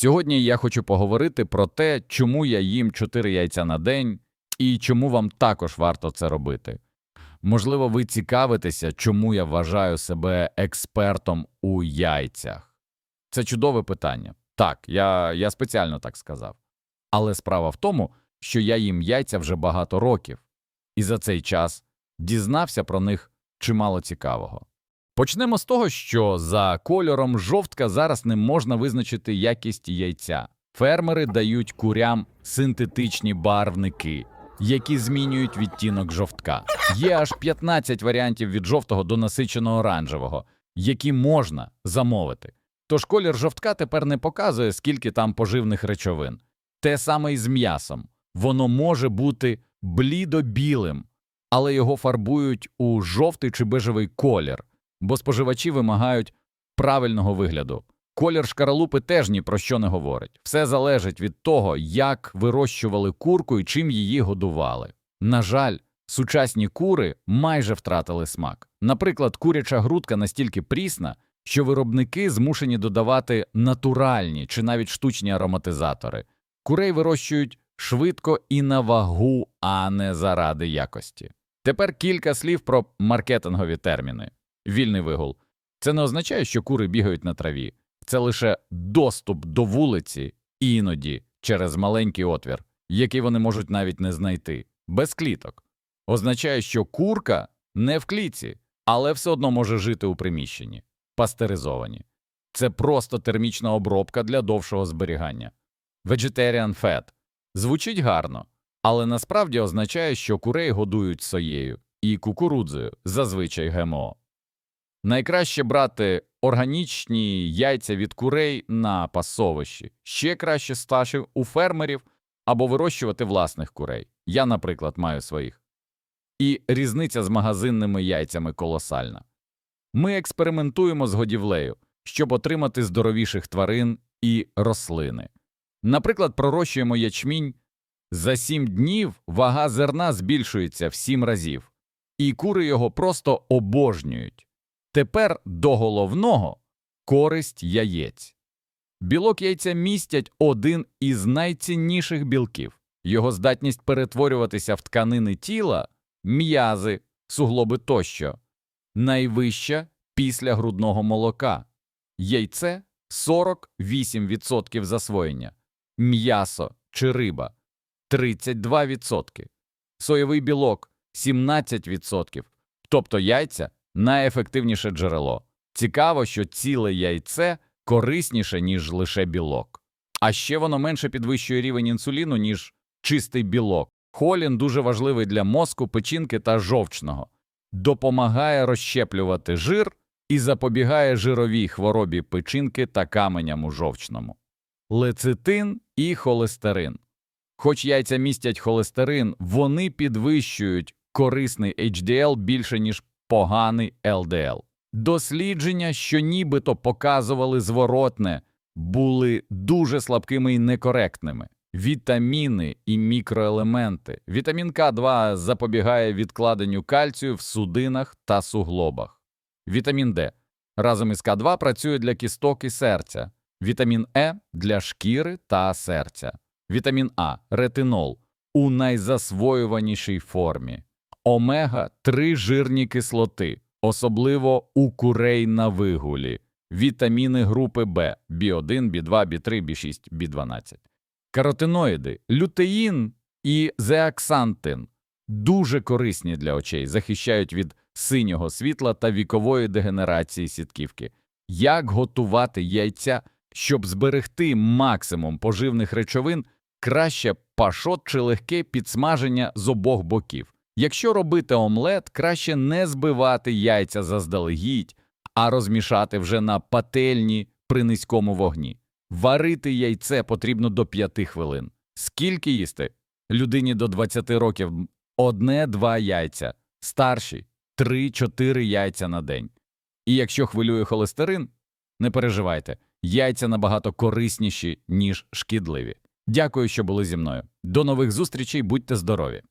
Сьогодні я хочу поговорити про те, чому я їм 4 яйця на день і чому вам також варто це робити. Можливо, ви цікавитеся, чому я вважаю себе експертом у яйцях. Це чудове питання. Так, я, я спеціально так сказав. Але справа в тому, що я їм яйця вже багато років, і за цей час дізнався про них чимало цікавого. Почнемо з того, що за кольором жовтка зараз не можна визначити якість яйця. Фермери дають курям синтетичні барвники, які змінюють відтінок жовтка. Є аж 15 варіантів від жовтого до насиченого оранжевого, які можна замовити. Тож колір жовтка тепер не показує, скільки там поживних речовин. Те саме і з м'ясом. Воно може бути блідо-білим, але його фарбують у жовтий чи бежевий колір, бо споживачі вимагають правильного вигляду. Колір шкаралупи теж ні про що не говорить. Все залежить від того, як вирощували курку і чим її годували. На жаль, сучасні кури майже втратили смак. Наприклад, куряча грудка настільки прісна, що виробники змушені додавати натуральні чи навіть штучні ароматизатори. Курей вирощують швидко і на вагу, а не заради якості. Тепер кілька слів про маркетингові терміни. Вільний вигул. Це не означає, що кури бігають на траві. Це лише доступ до вулиці, іноді через маленький отвір, який вони можуть навіть не знайти, без кліток. Означає, що курка не в клітці, але все одно може жити у приміщенні, пастеризовані. Це просто термічна обробка для довшого зберігання. Vegetarian fat звучить гарно, але насправді означає, що курей годують соєю і кукурудзою, зазвичай ГМО. Найкраще брати органічні яйця від курей на пасовищі, ще краще сташів у фермерів або вирощувати власних курей. Я, наприклад, маю своїх. І різниця з магазинними яйцями колосальна. Ми експериментуємо з годівлею, щоб отримати здоровіших тварин і рослини. Наприклад, пророщуємо ячмінь, за сім днів вага зерна збільшується в сім разів, і кури його просто обожнюють. Тепер до головного користь яєць. Білок яйця містять один із найцінніших білків. Його здатність перетворюватися в тканини тіла, м'язи, суглоби тощо, найвища після грудного молока. Яйце 48% засвоєння, м'ясо чи риба 32%, соєвий білок 17%, тобто яйця найефективніше джерело. Цікаво, що ціле яйце корисніше, ніж лише білок. А ще воно менше підвищує рівень інсуліну, ніж чистий білок. Холін дуже важливий для мозку, печінки та жовчного, допомагає розщеплювати жир і запобігає жировій хворобі печінки та каменям у жовчному. Лецитин і холестерин. Хоч яйця містять холестерин, вони підвищують корисний HDL більше, ніж поганий ЛДЛ. Дослідження, що нібито показували зворотне, були дуже слабкими і некоректними. Вітаміни і мікроелементи. Вітамін К2 запобігає відкладенню кальцію в судинах та суглобах. Вітамін Д разом із К2 працює для кісток і серця. Вітамін Е для шкіри та серця. Вітамін А ретинол у найзасвоюванішій формі. Омега 3 жирні кислоти, особливо у курей на вигулі, вітаміни групи Б, Б1, Б2, Б3, Б6, Б12, каротиноїди, лютеїн і зеаксантин дуже корисні для очей, захищають від синього світла та вікової дегенерації сітківки. Як готувати яйця, щоб зберегти максимум поживних речовин, краще пашот чи легке підсмаження з обох боків. Якщо робити омлет, краще не збивати яйця заздалегідь, а розмішати вже на пательні при низькому вогні. Варити яйце потрібно до 5 хвилин. Скільки їсти? Людині до 20 років одне-два яйця, старші 3-4 яйця на день. І якщо хвилює холестерин, не переживайте, яйця набагато корисніші, ніж шкідливі. Дякую, що були зі мною. До нових зустрічей, будьте здорові!